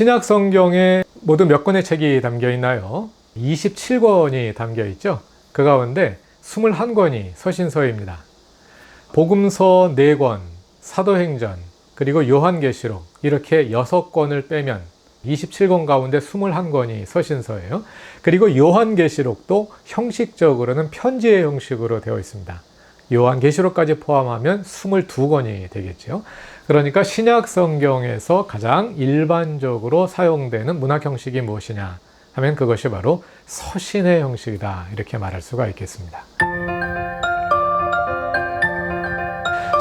신약 성경에 모두 몇 권의 책이 담겨 있나요? 27권이 담겨 있죠. 그 가운데 21권이 서신서입니다. 복음서 4권, 사도행전, 그리고 요한계시록 이렇게 6권을 빼면 27권 가운데 21권이 서신서예요. 그리고 요한계시록도 형식적으로는 편지의 형식으로 되어 있습니다. 요한계시록까지 포함하면 22권이 되겠죠. 그러니까 신약 성경에서 가장 일반적으로 사용되는 문학 형식이 무엇이냐 하면 그것이 바로 서신의 형식이다. 이렇게 말할 수가 있겠습니다.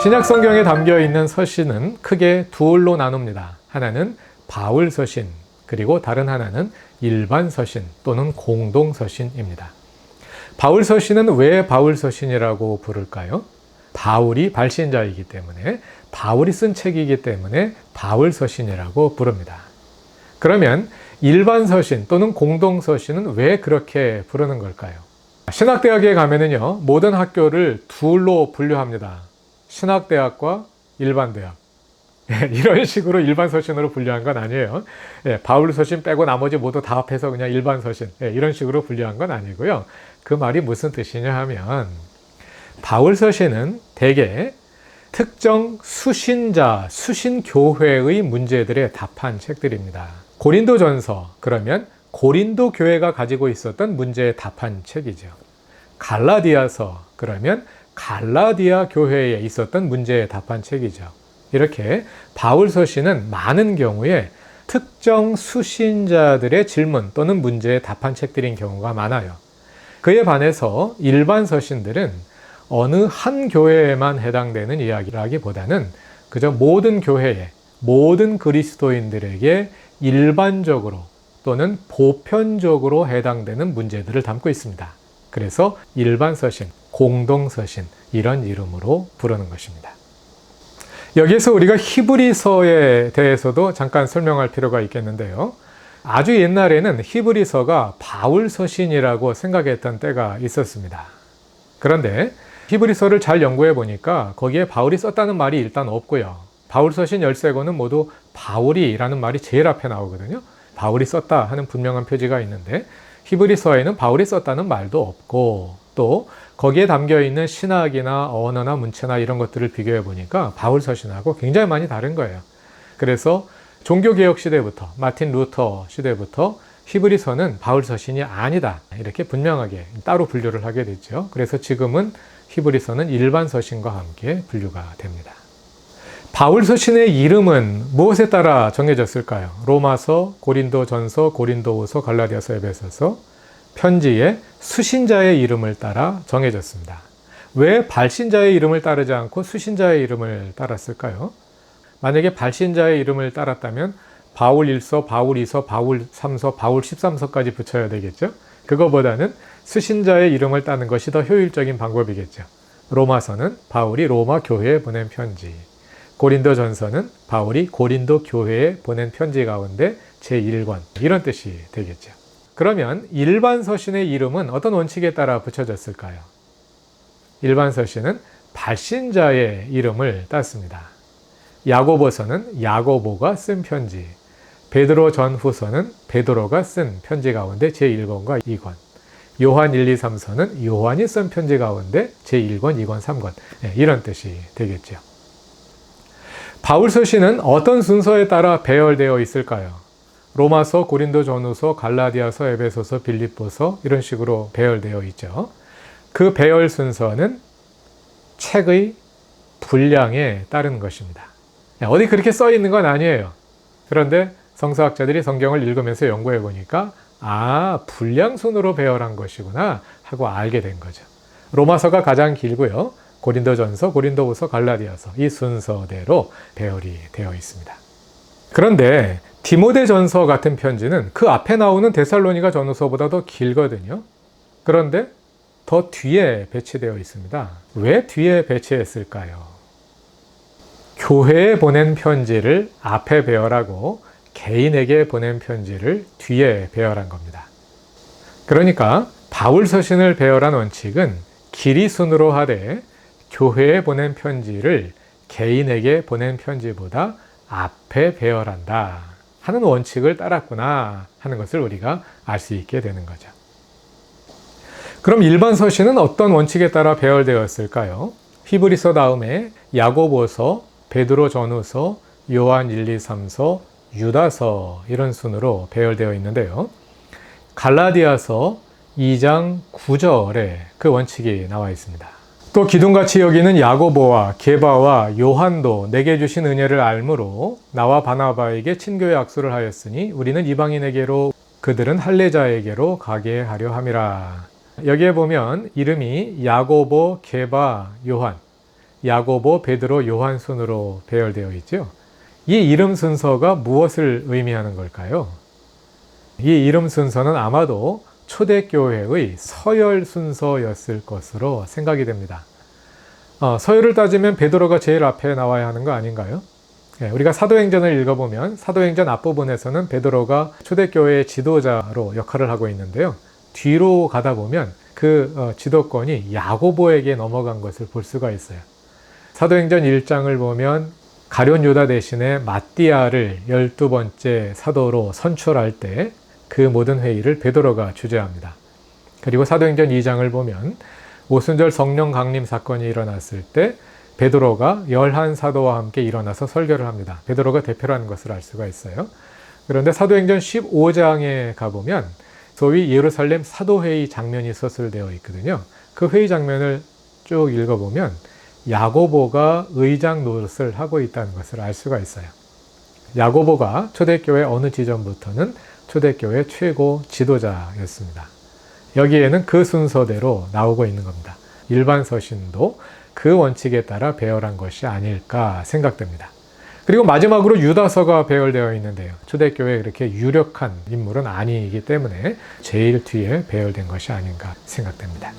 신약 성경에 담겨 있는 서신은 크게 둘로 나눕니다. 하나는 바울 서신, 그리고 다른 하나는 일반 서신 또는 공동 서신입니다. 바울 서신은 왜 바울 서신이라고 부를까요? 바울이 발신자이기 때문에 바울이 쓴 책이기 때문에 바울 서신이라고 부릅니다. 그러면 일반 서신 또는 공동 서신은 왜 그렇게 부르는 걸까요? 신학대학에 가면은요, 모든 학교를 둘로 분류합니다. 신학대학과 일반대학. 이런 식으로 일반 서신으로 분류한 건 아니에요. 예, 바울 서신 빼고 나머지 모두 다 합해서 그냥 일반 서신 예, 이런 식으로 분류한 건 아니고요. 그 말이 무슨 뜻이냐 하면 바울 서신은 대개 특정 수신자, 수신교회의 문제들에 답한 책들입니다. 고린도 전서 그러면 고린도 교회가 가지고 있었던 문제에 답한 책이죠. 갈라디아서 그러면 갈라디아 교회에 있었던 문제에 답한 책이죠. 이렇게 바울 서신은 많은 경우에 특정 수신자들의 질문 또는 문제에 답한 책들인 경우가 많아요. 그에 반해서 일반 서신들은 어느 한 교회에만 해당되는 이야기라기보다는 그저 모든 교회에 모든 그리스도인들에게 일반적으로 또는 보편적으로 해당되는 문제들을 담고 있습니다. 그래서 일반 서신, 공동 서신 이런 이름으로 부르는 것입니다. 여기에서 우리가 히브리서에 대해서도 잠깐 설명할 필요가 있겠는데요. 아주 옛날에는 히브리서가 바울 서신이라고 생각했던 때가 있었습니다. 그런데 히브리서를 잘 연구해 보니까 거기에 바울이 썼다는 말이 일단 없고요. 바울 서신 13권은 모두 바울이라는 말이 제일 앞에 나오거든요. 바울이 썼다 하는 분명한 표지가 있는데 히브리서에는 바울이 썼다는 말도 없고 또 거기에 담겨 있는 신학이나 언어나 문체나 이런 것들을 비교해 보니까 바울 서신하고 굉장히 많이 다른 거예요. 그래서 종교 개혁 시대부터 마틴 루터 시대부터 히브리서는 바울 서신이 아니다 이렇게 분명하게 따로 분류를 하게 됐죠. 그래서 지금은 히브리서는 일반 서신과 함께 분류가 됩니다. 바울 서신의 이름은 무엇에 따라 정해졌을까요? 로마서, 고린도전서, 고린도후서, 갈라디아서, 에베소서 편지에 수신자의 이름을 따라 정해졌습니다. 왜 발신자의 이름을 따르지 않고 수신자의 이름을 따랐을까요? 만약에 발신자의 이름을 따랐다면 바울 1서, 바울 2서, 바울 3서, 바울 13서까지 붙여야 되겠죠? 그거보다는 수신자의 이름을 따는 것이 더 효율적인 방법이겠죠. 로마서는 바울이 로마 교회에 보낸 편지. 고린도 전서는 바울이 고린도 교회에 보낸 편지 가운데 제1권. 이런 뜻이 되겠죠. 그러면 일반 서신의 이름은 어떤 원칙에 따라 붙여졌을까요? 일반 서신은 발신자의 이름을 땄습니다. 야고보서는 야고보가 쓴 편지, 베드로 전후서는 베드로가 쓴 편지 가운데 제1권과 2권, 요한 1, 2, 3서는 요한이 쓴 편지 가운데 제1권, 2권, 3권 이런 뜻이 되겠죠. 바울 서신은 어떤 순서에 따라 배열되어 있을까요? 로마서, 고린도 전후서, 갈라디아서, 에베소서, 빌립보서 이런 식으로 배열되어 있죠. 그 배열 순서는 책의 분량에 따른 것입니다. 어디 그렇게 써 있는 건 아니에요. 그런데 성서학자들이 성경을 읽으면서 연구해 보니까 아, 분량 순으로 배열한 것이구나 하고 알게 된 거죠. 로마서가 가장 길고요. 고린도전서, 고린도후서, 갈라디아서 이 순서대로 배열이 되어 있습니다. 그런데 디모데 전서 같은 편지는 그 앞에 나오는 데살로니가 전후서보다 더 길거든요. 그런데 더 뒤에 배치되어 있습니다. 왜 뒤에 배치했을까요? 교회에 보낸 편지를 앞에 배열하고 개인에게 보낸 편지를 뒤에 배열한 겁니다. 그러니까 바울 서신을 배열한 원칙은 길이 순으로 하되 교회에 보낸 편지를 개인에게 보낸 편지보다 앞에 배열한다. 하는 원칙을 따랐구나 하는 것을 우리가 알 수 있게 되는 거죠. 그럼 일반 서신은 어떤 원칙에 따라 배열되었을까요? 히브리서 다음에 야고보서, 베드로 전후서, 요한 1, 2, 3서, 유다서 이런 순으로 배열되어 있는데요. 갈라디아서 2장 9절에 그 원칙이 나와 있습니다. 또 기둥같이 여기는 야고보와 게바와 요한도 내게 주신 은혜를 알므로 나와 바나바에게 친교의 악수를 하였으니 우리는 이방인에게로 그들은 할례자에게로 가게 하려 함이라. 여기에 보면 이름이 야고보, 게바, 요한, 야고보, 베드로, 요한 순으로 배열되어 있죠. 이 이름 순서가 무엇을 의미하는 걸까요? 이 이름 순서는 아마도 초대교회의 서열 순서였을 것으로 생각이 됩니다. 어, 서열을 따지면 베드로가 제일 앞에 나와야 하는 거 아닌가요? 예, 우리가 사도행전을 읽어보면 사도행전 앞부분에서는 베드로가 초대교회의 지도자로 역할을 하고 있는데요. 뒤로 가다 보면 그 어, 지도권이 야고보에게 넘어간 것을 볼 수가 있어요. 사도행전 1장을 보면 가룟 유다 대신에 마띠아를 열두 번째 사도로 선출할 때 그 모든 회의를 베드로가 주재합니다. 그리고 사도행전 2장을 보면 오순절 성령 강림 사건이 일어났을 때 베드로가 열한 사도와 함께 일어나서 설교를 합니다. 베드로가 대표라는 것을 알 수가 있어요. 그런데 사도행전 15장에 가보면 소위 예루살렘 사도회의 장면이 서술되어 있거든요. 그 회의 장면을 쭉 읽어보면 야고보가 의장 노릇을 하고 있다는 것을 알 수가 있어요. 야고보가 초대교회 어느 지점부터는 초대교회 최고 지도자였습니다. 여기에는 그 순서대로 나오고 있는 겁니다. 일반 서신도 그 원칙에 따라 배열한 것이 아닐까 생각됩니다. 그리고 마지막으로 유다서가 배열되어 있는데요. 초대교회에 그렇게 유력한 인물은 아니기 때문에 제일 뒤에 배열된 것이 아닌가 생각됩니다.